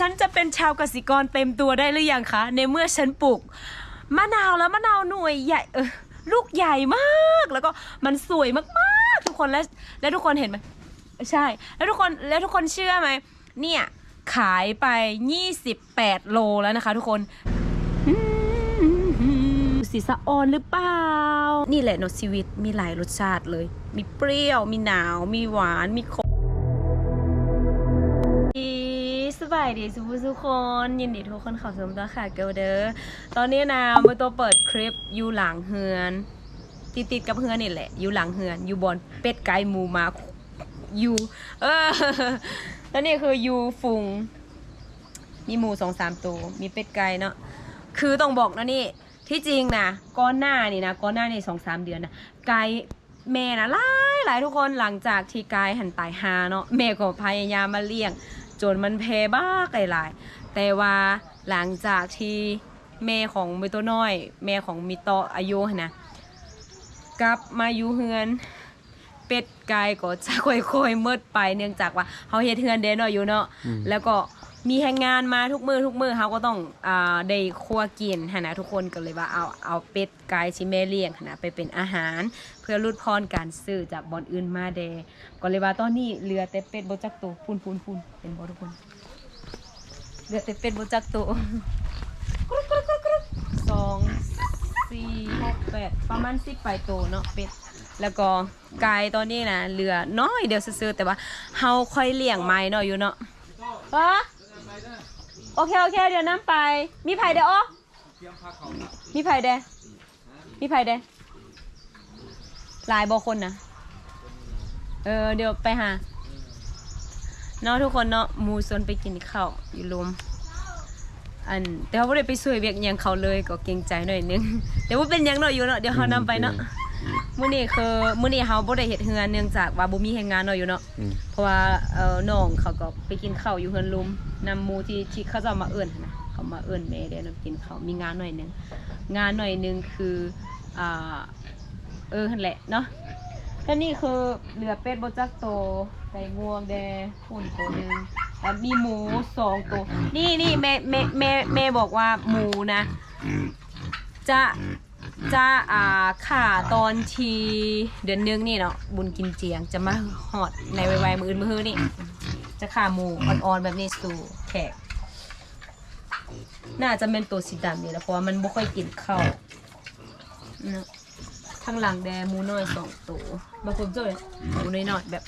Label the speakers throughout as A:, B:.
A: ฉันจะเป็นชาวกสิกรเต็มตัวได้หรือยังคะ ในเมื่อฉันปลูกมะนาวแล้วมะนาวหน่วยใหญ่เออลูกใหญ่มากแล้วก็มันสวยมากๆ ทุกคนและและทุกคนเห็นไหมใช่ แล้วทุกคนแล้วทุกคนเชื่อไหมเนี่ยขายไป 28 โลแล้วนะคะ ทุกคนสีสะออนหรือเปล่า นี่แหละเนอะชีวิตมีหลายรสชาติเลย มีเปรี้ยว มีหนาว มีหวาน มีขม บายดีสุภทุกคน ยินดีทุกคนขับสมตัวค่ะเกลเดอร์ตอนนี้นะมือตัวเปิดคลิปอยู่หลังเฮือน ติดติดกับเฮือนนี่แหละ อยู่หลังเฮือน อยู่บนเป็ดไก่หมูมาอยู่เออแล้วนี่คืออยู่ฟุง มีหมูสองสามตัว มีเป็ดไก่เนาะ คือต้องบอกนะนี่ ที่จริงนะก้อนหน้านี่นะก้อนหน้านี่สองสามเดือนนะไกายแม่นะหลายหลายทุกคนหลังจากที่กายหันตายหาเนาะแม่ก็พยายามมาเลี้ยง จนมันแพ้บ้าไกลายๆแต่ว่าหลังจากที่แม่ของมิโตน้อย แม่ของมิโตะอายุหั้นนะกลับมาอยู่เฮือนเป็ดไก่ก็จะค่อยๆเมิดไปเนื่องจากว่าเขาเฮ็ดเฮือนเดนเนาะอยู่เนาะแล้วก็ มีแรงงานมาทุกมือทุกมือเขาก็ต้องอ่าได้ครัวกินหนนะทุกคนก็เลยว่าเอาเอาเป็ดไก่ชิแม่เลียงหนนะไปเป็นอาหาร เพื่อลดพรการซื้อจากบอนอื่นมาเดก็เลยว่าตอนนี้เหลือแต่เป็ดบจักตัวพูนพูนพูนเป็นบ่ทุกคนเหลือแต่เป็ดบจักตัวกรุ๊กกรุ๊กกรุ๊กกรุ๊กสองสี่หกแปดประมาณสิบไปตัวเนาะเป็ดแล้วก็ไก่ตอนนี้นะเหลือน้อยเดียวซื่อแต่ว่าเฮาค่อยเลี้ยงไม้เนาะอยู่เนาะฮะ อเคโอเคเดี๋ยวน้ำไป มีไผ่เด้ออมีไผ่เด้มีไผ่เด้หลายบอคนนะเออเดี๋ยวไปหาเนาะทุกคนเนาะมูซนไปกินข้าวอยู่รวมอันแต่ว่าบ่ได้ไปช่วยเวียกยังเขาเลยก็เกรงใจหน่อยนึงแต่ว่าเป็นยังเนาะอยู่เนาะเดี๋ยวเฮานำไปเนาะ มื้อนี้คือมื้อนี้เฮาบ่ได้เฮ็ดเฮือนเนื่องจากว่าบ่มีแรงงานเนาะอยู่เนาะ
B: อืม
A: เพราะว่าเอ่อน้องเขาก็ไปกินข้าวอยู่เฮือนลุมนำหมู่ที่ที่เขาจะเอามาเอิ้นหั้นนะเขามาเอิ้นแม่เด้นำกินข้าวมีงานหน่อยหนึงงานหน่อยหนึงคืออ่าเออหั่นแหละเนาะแล้วนี่คือเหลือเป็ดบ่จักโตไก่งวงแดหุ่นตัวหนึงแล้วมีหมูสองตัวนี่นี่แม่แม่แม่แม่บอกว่าหมูนะ จะ จะอ่าข่าตอนทีเดือนหนึงนี่เนาะบุญกินเจียงจะมาหอดในไวๆมืออื่นมือฮื้อนี่จะข่าหมูอ่อนๆแบบนี้สู่แขกน่าจะเป็นตัวสีดำนี่แหละเพราะว่ามันบ่ค่อยกินข้าวนาะข้างหลังแดหมูน้อยสองตัวบางคนเจอหมูน้อยๆแบบ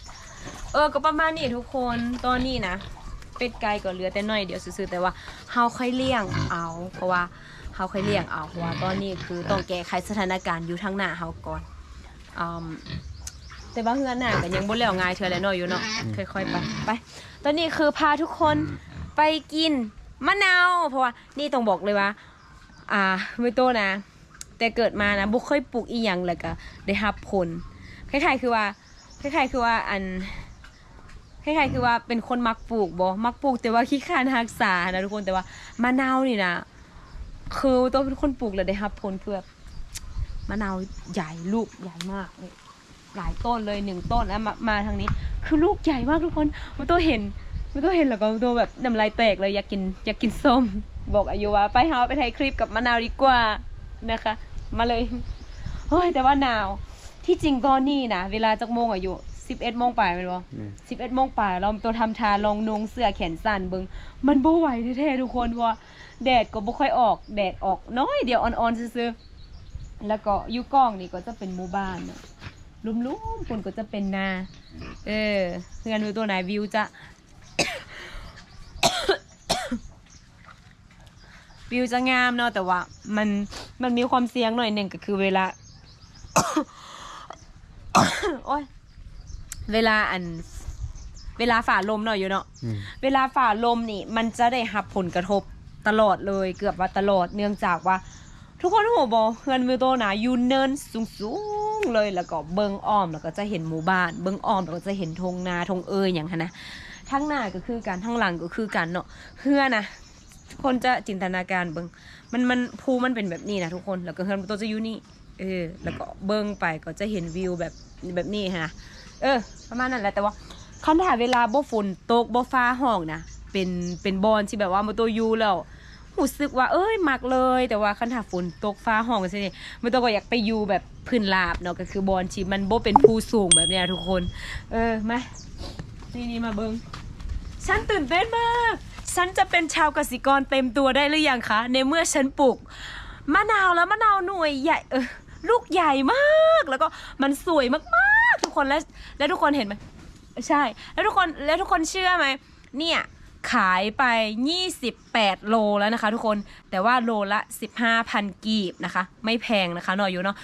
A: เออก็ประมาณนี้ทุกคนตอนนี้นะเป็ดไก่ก็เหลือแต่น้อยเดียวซื่อๆแต่ว่าเฮาค่อยเลี้ยงเอา เพราะว่า เฮาเคยเลี้ยงเอาเพราะว่าตอนนี้คือต้องแก้ไขสถานการณ์อยู่ทางหน้าเฮาก่อนอืมแต่ว่าเฮือนหน้าก็ยังบ่แล้วง่ายเท่าแล้วเนาะอยู่เนาะค่อยๆไปไป ตอนนี้คือพาทุกคนไปกินมะนาวเพราะว่านี่ต้องบอกเลยว่า อ่าไม่โตนะ แต่เกิดมานะบุเคยปลูกอีหยังแล้วก็ได้รับผลคล้ายๆคือว่าคล้ายๆคือว่าอันคล้ายๆคือว่าเป็นคนมักปลูกบ่มักปลูกแต่ว่าขี้ข้านรักษานะทุกคนแต่ว่ามะนาวนี่นะ คือตัวเป็นคนปลูกแล้วได้รับผลคือแบบมะนาวใหญ่ลูกใหญ่มากเลยหลายต้นเลยหนึ่งต้นแล้วมามาทางนี้ คือลูกใหญ่มากทุกคนมันตัวเห็นมันตัวเห็นแล้วก็ตัวแบบน้ำลายแตกเลยอยากกินอยากกินส้ม บอกอายุว่าไปหาไปถ่ายคลิปกับมะนาวดีกว่านะคะ มาเลยเฮ้ยแต่ว่าหนาวที่จริงตอนนี้นะเวลาจักโมงอายุ สิบเอ็ดโมงไปเป็นบ่
B: อืม
A: สิบเอ็ดโมงป่ายเราตัวทำทาลองนุงเสื้อแขนสั้นเบิงมันบ่ไหวแท้ๆทุกคนเพราะว่าแดดก็บ่ค่อยออกแดดออกน้อยเดียวอ่อนๆซื่อๆแล้วก็อยู่กล้องนี่ก็จะเป็นหมู่บ้านเนาะลุ่มๆคนก็จะเป็นนาเออเพื่อนดูตัวไหนวิวจะวิวจะงามเนาะแต่ว่า มันมันมีความเสี่ยงหน่อยหนึ่งก็คือเวลา โอ้ย เวลาอัน เวลาฝ่าลมเนาะอยู่เนาะ
B: อืม
A: เวลาฝ่าลมนี่ มันจะได้รับผลกระทบตลอดเลย เกือบว่าตลอดเนื่องจากว่า ทุกคนหัวบอเฮือนวิวโตนะอยู่เนินสูงๆเลยแล้วก็เบิงอ้อมแล้วก็จะเห็นหมู่บ้าน เบิงอ้อมแล้วก็จะเห็นทงนาทงเอยอย่างนั้นนะทั้งหน้าก็คือกันทั้งหลังก็คือกันเนาะเฮือนะทุกคนจะจินตนาการเบิงมันมันภูมันเป็นแบบนี้นะทุกคนแล้วก็เฮือนวิวโตจะอยู่นี่เออแล้วก็เบิงไปก็จะเห็นวิวแบบแบบนี้ฮะ เออ ประมาณนั้นแหละแต่ว่าคันถ่าเวลาบ่ฝนตกบ่ฟ้าห้องนะเป็นเป็นบอลที่แบบว่ามาตัวยูแล้วรู้สึกว่าเอ้ยมักเลย แต่ว่าคันถ้าฝนตกฟ้าห้องใช่ไหมมันตัวก็อยากไปอยู่แบบพื้นราบเนาะก็คือบอลที่มันบ่เป็นภูสูงแบบเนี้ยทุกคน เออมานี่นี่มาเบิงฉันตื่นเต้นมาก ฉันจะเป็นชาวกสิกรเต็มตัวได้หรือยังคะ ในเมื่อฉันปลูกมะนาวแล้วมะนาวหน่วยใหญ่เออลูกใหญ่มาก แล้วก็มันสวยมาก ๆทุกคนและและทุกคนเห็นไหมใช่ แล้วทุกคนแล้วทุกคนเชื่อไหมเนี่ยขายไป 28 โลแล้วนะคะ ทุกคน แต่ว่าโลละ 15,000 กีบนะคะ ไม่แพงนะคะหน่อยอยู่เนาะ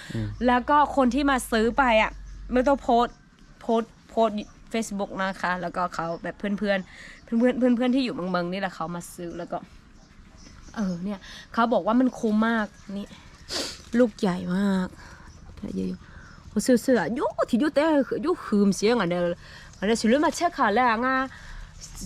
A: แล้วก็คนที่มาซื้อไปอะไม่ต้องโพสต์โพสต์โพสต์ Facebook นะคะ แล้วก็เขาแบบเพื่อนเพื่อนเพื่อนเพื่อนเพื่อนเพื่อนๆที่อยู่เมืองเมืองๆนี่แหละเขามาซื้อแล้วก็ เออเนี่ยเขาบอกว่ามันคุ้มมากนี่ ลูกใหญ่มากเยอะ ผู้ซื้อเสื้อยที่ยูแต่ยูหืมเสียงอันเดออันเดอสิลืมมาเช็คค่ะแล้วอะ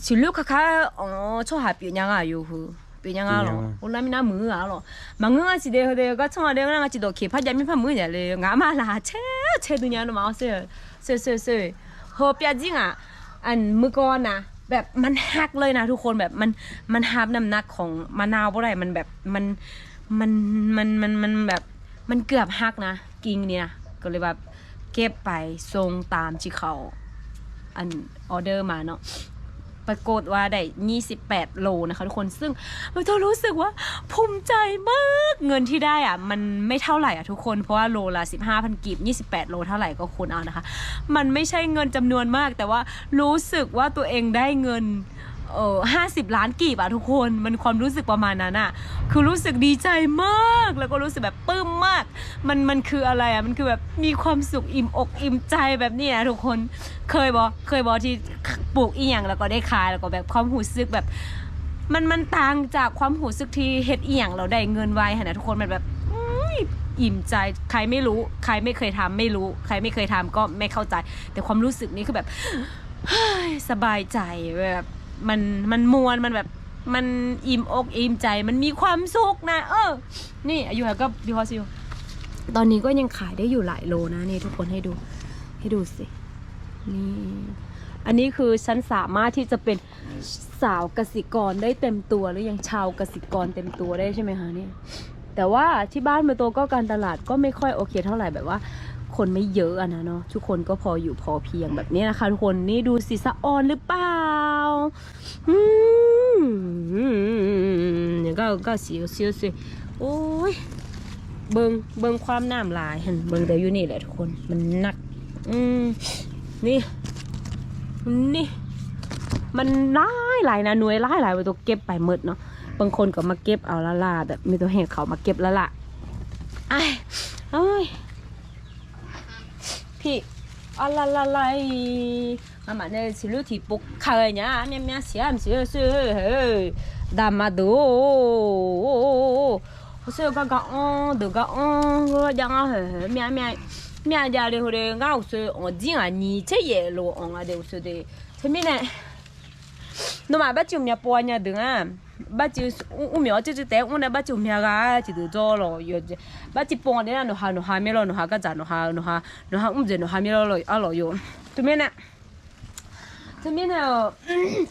A: สิลืมค่ะค่ะอ๋อชอบหาเปียนยังอะอยู่หือเปียนยังอะหรอโอ้แล้วมีน้ำมืออะหรอมังเงือสิเดี๋ยวเดียวก็ช่องเดียวนั่งจิตดอเขียพัดยามีพัดมือเนี่ยเลยงามาละเช่เช่ดูเนี่ยหนูมาเสื้อเสื้อเสื้อเสื้อเฮอปียจริงอะอันมือก่อนนะแบบมันหักเลยนะทุกคนแบบมันมันหับน้ำหนักของมะนาวเบ่ไรมันแบบมันมันมันมันมันแบบมันเกือบหักนะกิงเนี่ย ก็เลยแบบเก็บไปทรงตามที่เขาอันออเดอร์มาเนาะปรากฏว่าได้ 28 โลนะคะทุกคน ซึ่งมันต้องรู้สึกว่าภูมิใจมาก เงินที่ได้อะมันไม่เท่าไหร่อะทุกคน เพราะว่าโลละ 15,000กีบ28 โลเท่าไหร่ก็คูณเอานะคะ มันไม่ใช่เงินจำนวนมาก แต่ว่ารู้สึกว่าตัวเองได้เงิน เออห้าสิบล้านกีบอะทุกคนมันความรู้สึกประมาณนั้นอะคือรู้สึกดีใจมาก แล้วก็รู้สึกแบบปลื้มมาก มันมันคืออะไรอะมันคือแบบมีความสุขอิ่มอกอิ่มใจแบบนี้นะทุกคนเคยบอเคยบอที่ปลูกอีหยังแล้วก็ได้ขายแล้วก็แบบความหูซึกแบบ มันมันต่างจากความหูซึกที่เฮ็ดอีหยังเราได้เงินไวขนาดทุกคนมันแบบอิ่มใจใครไม่รู้ ใครไม่เคยทำไม่รู้ ใครไม่เคยทำก็ไม่เข้าใจ แต่ความรู้สึกนี้คือแบบสบายใจแบบ มันมันมวนมันแบบมันอิ่มอกอิ่มใจมันมีความสุขนะ เออ นี่อายุแล้วก็ดีพอซิวตอนนี้ก็ยังขายได้อยู่หลายโลนะนี่ทุกคนให้ดู ให้ดูสิ นี่ อันนี้คือฉันสามารถที่จะเป็นสาวกสิกรได้เต็มตัวหรือยังชาวกสิกรเต็มตัวได้ใช่ไหมคะเนี่ยแต่ว่าที่บ้านเมื่อโตก็การตลาดก็ไม่ค่อยโอเคเท่าไหร่แบบว่า คนไม่เยอะอะนะเนาะทุกคนก็พออยู่พอเพียงแบบนี้นะคะทุกคนนี่ดูสิสะออนหรือเปล่า เนี่ยก็ก็เสียวเสียวสิโอ้ยเบิงเบิงความน้ำลายเห็นเบิงแต่อยู่นี่แหละทุกคนมันหนัก อืมนี่ นี่ มันหลายหลายนะหน่วยหลายหลายไปตัวเก็บไปหมดเนาะบางคนก็มาเก็บเอาละล่าแบบมีตัวเห็นเขามาเก็บละละไอ้เอ้ยพี่อะไรอะไร มามาเนี่ยสิลูที่ปุกเคยเนี่ยเมียเมียเสียมเสียเสียเฮ้ยดามาดู我说刚刚哦，都刚哦，我讲啊嘿嘿，面面面家的后头，俺我说我今啊你这也路哦，俺的我说的，前面呢，侬嘛把酒面包呢的啊。把酒我我苗就是带我那把酒面啊，就都做了，有这把酒包的那侬哈侬哈面了，侬哈个咋侬哈侬哈侬哈唔知侬哈面了了啊了有，对面呢？这边呢，这个巴拿的女呢，把这青啊把头啊的那是这平波动了，那个他妈把这青啊把头啊的女呢，啊我拿这 재미나 요.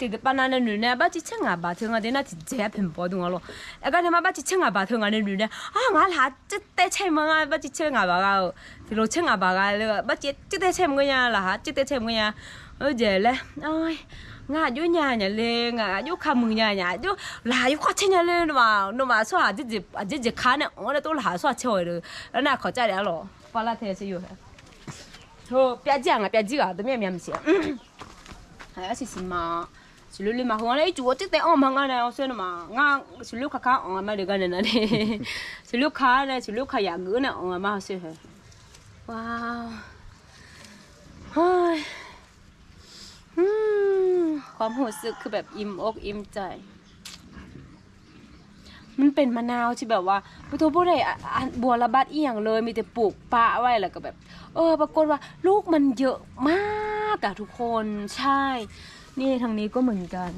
A: 되게 바나나 눈에 바지 챙아 봐. 제가 내나 진짜 뱀 보던 걸 로. 아까 내가 바지 챙아 봐. 제가 내 눈에 아, 나 하트 때 챙아 바지 챙아 봐. 뒤로 챙아 봐. 내가 바지 때 챙 거 냐? 라 하트 때 거 냐? 어제 래. 아 이. nga ju nhà nhà le nga ju kha mừng nhà nhà ju là ju khoa chen nhà le mà nó mà so à chứ chứ à chứ chứ khá nè ông là tôi là so chơi rồi nó khó chơi đấy lo phải là thế chứ rồi thôi bia giang à bia giang à tôi mẹ mẹ không สิอยู่โธ่เปียจังอ่ะเปียจิอ่ะตัวเมียเมียมเสีย哎呀，是什么？是绿绿嘛，我来做这点哦，忙啊呢，我说了嘛，我是绿卡卡哦，嘛这个人呢，是绿卡呢，是绿卡牙膏呢，哦嘛说嘿，哇，哎。อืมความรู้สึกคือแบบอิ่มอกอิ่มใจ มันเป็นมะนาวที่แบบว่าพุทโธบ่ได้อ่ะอ่ะบัวระบาดอีหยังเลย มีแต่ปลูกป่าไว้แล้วก็แบบ เออ ปรากฏว่า ลูกมันเยอะมาก อะทุกคนใช่ นี่ทางนี้ก็เหมือนกัน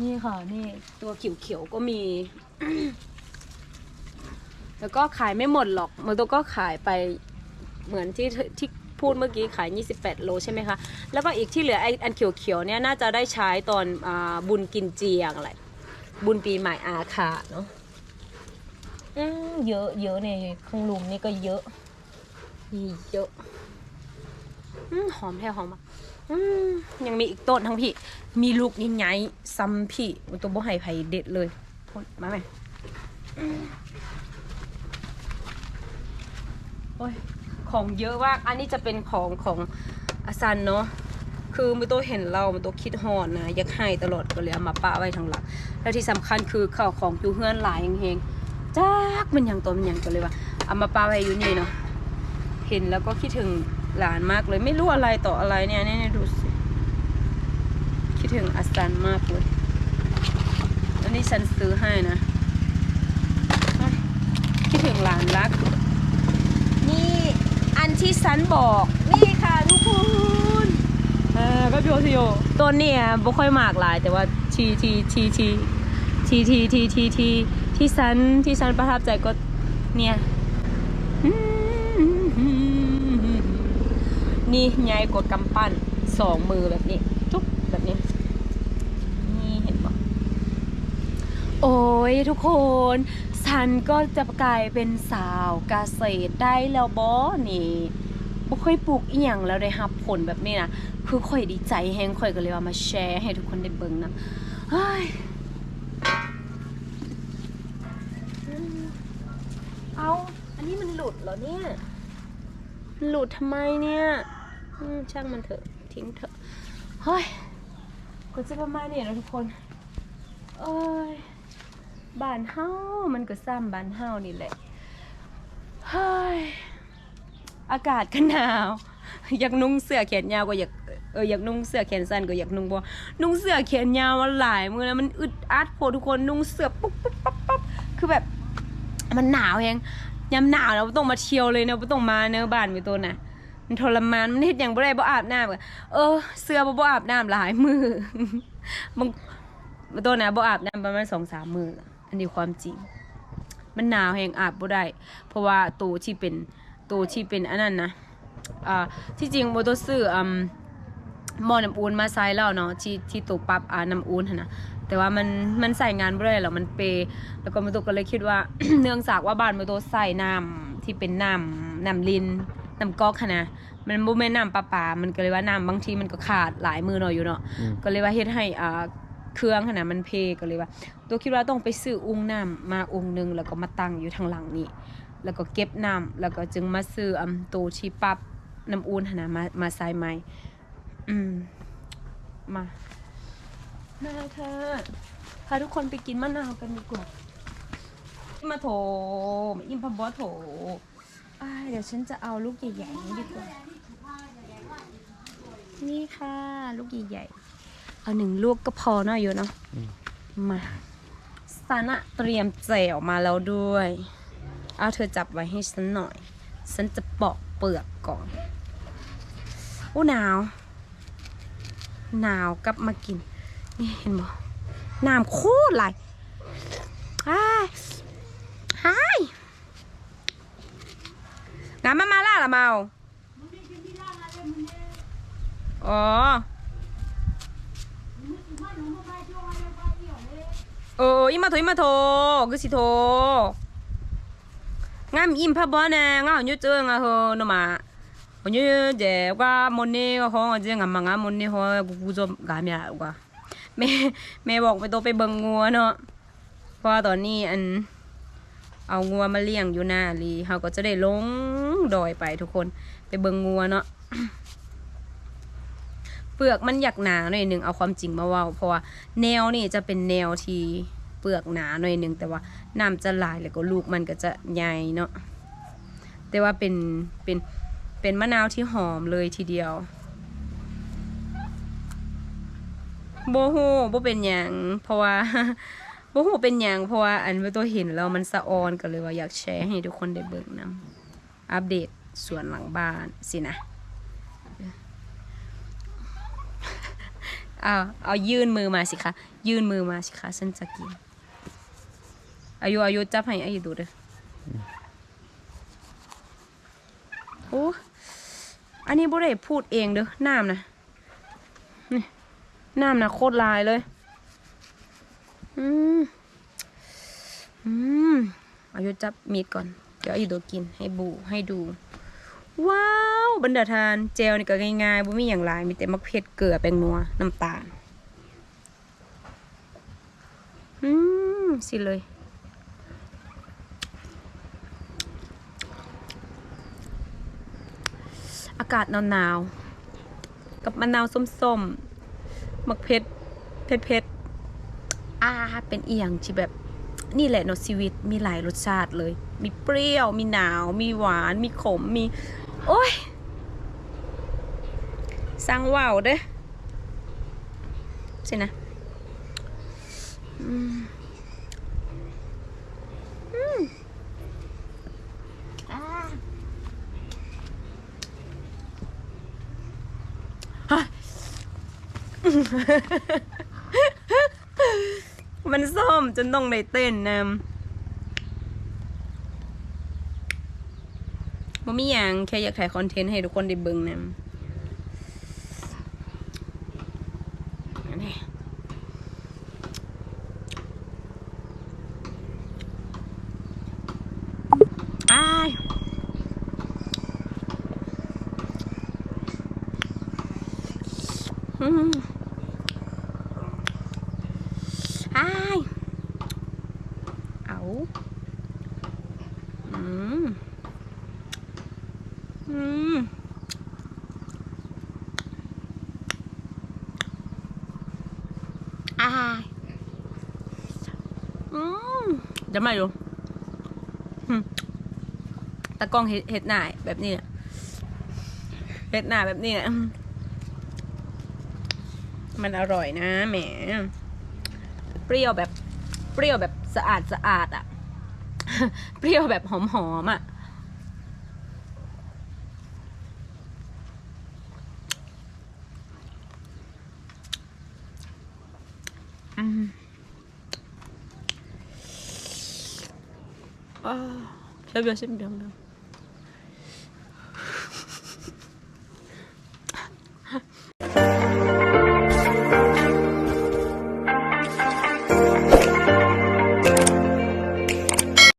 A: นี่ค่ะ นี่ตัวเขียวๆก็มี แล้วก็ขายไม่หมดหรอกมันตัวก็ขายไปเหมือนที่ที่พูดเมื่อกี้ขาย 28 โลใช่ไหมคะ แล้วก็อีกที่เหลือไออันเขียวๆเนี่ยน่าจะได้ใช้ตอนอบุญกินเจียงอะไร บุญปีใหม่อาคาเนาะอืมเยอะเยอะเนี่ยข้างลุมนี่ก็เยอะ เยอะ หอมแท้หอมอะยังมีอีกต้นทั้งพี่ มีลูกยังไงซ้ำพี่มันตัวบ่ไห่ไผ่เด็ดเลยพ่นมาไหมโอ้ยของเยอะมาก อันนี้จะเป็นของของอาซันเนาะ คือมือโตเห็นเรามือโตคิดฮอดนะอยากให้ตลอดก็เลยเอามาปะไว้ทางหลัง แล้วที่สำคัญคือข้าวของอยู่เฮือนหลายเฮงๆจักมันยังตัวมันยังก็เลยว่าเอามาปะไว้อยู่นี่เนาะ เห็นแล้วก็คิดถึง หลานมากเลย ไม่รู้อะไรต่ออะไรเนี่ยเนี่ยเนี่ดูสิ คิดถึงอาสันมากเลย อันนี้ฉันซื้อให้นะ คิดถึงหลานรัก นี่อันที่ฉันบอก นี่ค่ะทุกคนเอ่าก็พี่โอซิโอต้นเนี่ยบ่ค่อยมากหลาย แต่ว่าทีทีทีทีทีทีทีทีทีที่ฉันที่ฉันประทับใจก็เนี่ย นี่ใหญ่กว่ากำปั้นสองมือแบบนี้จุ๊บแบบนี้ นี่เห็นปะโอ้ยทุกคน ฉันก็จะกลายเป็นสาวกเกษตรได้แล้วบอนี่บ่ค่อยปลูกอีหยังแล้วได้รับผลแบบนี้นะคือข่อยดีใจแฮงข่อยก็เลยว่ามาแชร์ให้ทุกคนได้เบิ่งนะเฮ้ยเอาอันนี้มันหลุดเหรอเนี่ยมันหลุดทำไมเนี่ย ช่างมันเถอะทิ้งเถอะเฮ้ยก็จะประมาณนี้นะทุกคนเอ้ยบ้านเฮามันก็ซ้ำบ้านเฮานี่แหละเฮ้ยอากาศก็หนาวอยากนุ่งเสื้อแขนยาวก็อยากเอออยากนุ่งเสื้อแขนสั้นก็อยากนุ่งบ่นุ่งเสื้อแขนยาวมาหลายมือแล้วมันอึดอัดโพทุกคนนุ่งเสื้อปุ๊บปุ๊บปั๊บปั๊บคือแบบมันหนาวแฮงยามหนาวแล้วบ่ต้องมาเที่ยวเลยเนาะต้องมาเนอะบ้านไปตัวน่ะ มันทรมานมันเฮ็ดหยังบ่ได้บ่อาบน้ำก็เออ เสื้อบ่บ่อาบน้ำหลายมือบางตัวน่ะบ่อาบน้ำประมาณ2-3มืออันนี้ความจริง มันหนาวแฮงอาบบ่ได้ เพราะว่าตัวที่เป็นตัวที่เป็นอันนั้นนะอ่าที่จริงโมตัวซื้ออืมหม้อน้ำอุ่นมาใส่แล้วเนาะที่ที่ตัวปรับอ่าน้ำอุ่นหั่นนะแต่ว่ามันมันใส่งานบ่ได้หรอกมันเปยแล้วก็โมตัวก็เลยคิดว่า เนื่องจากว่าบ้านโมตัวใส่น้ำที่เป็นน้ำน้ำลิน น้ำก๊อกหั่นนะมันบ่แม่นน้ำประปา มันก็เลยว่าน้ำบางทีมันก็ขาดหลายมือหน่อยอยู่เนาะ
B: อืม
A: ก็เลยว่าเฮ็ดให้อ่าเครื่องหั่นน่ะมันเพก็เลยว่า ตัวคิดว่าต้องไปซื้ออุ้งน้ำมาองค์หนึงแล้วก็มาตั้งอยู่ทางหลังนี่แล้วก็เก็บน้ำแล้วก็จึงมาซื้ออำตัวที่ปรับน้ำอุ่นหั่นน่ะมามาใส่ใหม่อืมมามาเธอพาทุกคนไปกินมะนาวกันดีกว่า มาโถมาอิมพะบอโถอ้าย เดี๋ยวฉันจะเอาลูกใหญ่ๆนี้ดีกว่า นี่ค่ะลูกใหญ่ๆ เอาหนึ่งลูกก็พอเนาะอยู่เนาะ
B: อืม
A: มาซันอะเตรียมแจ่วมาแล้วด้วย เอาเธอจับไว้ให้ฉันหน่อย ฉันจะปอกเปลือกก่อนอู้หนาว หนาวกลับมากิน นี่เห็นบ่น้ำโคตรไหลอ้ายหาย น้ำมามาล่าละเมาอ๋อเอออิมาโถอิมาโถคือสิโถงามอิมพะบ่นะงาหยุเจองาโหนมาวันหยุเจกว่าหมดนี่ก็ของเจงามงามมดนี่ฮอกูกูจะกามยากว่าแม่แม่บอกไปโตไปเบิ่งงัวเนาะเพราะตอนนี้อันเอางัวมาเลี้ยงอยู่หน้าลีเฮาก็จะได้ลง ดอยไปทุกคนไปเบิงงัวเนาะเปลือกมันอยากหนาหน่อยหนึ่งเอาความจริงมาว่าเพราะว่าแนวนี่จะเป็นแนวที่เปลือกหนาหน่อยหนึ่งแต่ว่าน้ำจะหลายแล้วก็ลูกมันก็จะใหญ่เนาะแต่ว่าเป็นเป็นเป็นมะนาวที่หอมเลยทีเดียวโบโหโบเป็นหยังเพราะว่าโบโหเป็นหยังเพราะว่าอันว่าตัวเห็นแล้วมันสะออนก็เลยว่าอยากแชร์ให้ทุกคนได้เบิ่งนํ อัปเดตสวนหลังบ้านสินะเอาเอายื่นมือมาสิคะยื่นมือมาสิคะฉันจะกินอายุอายุจับให้อายุดูเด้ออโอ้อันนี้บ่ได้พูดเองเด้อน้ำนะนี่น้ำนะโคตรลายเลยอืมอืมอายุจับมีดก่อน เดี๋ยวอยู่ตัวกินให้บูให้ดู ว้าว บรรดาทานเจลนี่ก็ง่ายๆบ่มีอย่างไรมีแต่มะเขือเกลือแป้งนัวน้ำตาลอืมสิเลยอากาศหนาวๆ กับมะนาวส้มๆมักเผ็ดเผ็ดเผ็ดๆอ่า เป็นเอียงที่แบบ นี่แหละเนอะชีวิตมีหลายรสชาติเลย มีเปรี้ยว มีหนาว มีหวาน มีขม มี โอ้ยสั่งว่าวเด้ใช่นะอืมอืมอ่าฮะ มันส้มจนต้องได้เต้นนำบ่มีอย่างแค่อยากถ่ายคอนเทนต์ให้ทุกคนได้เบิ่งนำอันนี้อ้ายอืม อ้ายเอาอืมอืมอ่าอืมเดี๋ยวมาอยู่ตะกล้องเห็ดเห็ดหน่ายแบบนี้เห็ดหน่ายแบบนี้มันอร่อยนะแหม ปรี้ยวแบบเปรี้ยวแบบสะอาดสะอาดอะ เปรี้ยวแบบหอมๆอะ อืมอ่าเดี๋ยวเดี๋ยวชิมเดี๋ยวเดี๋ยว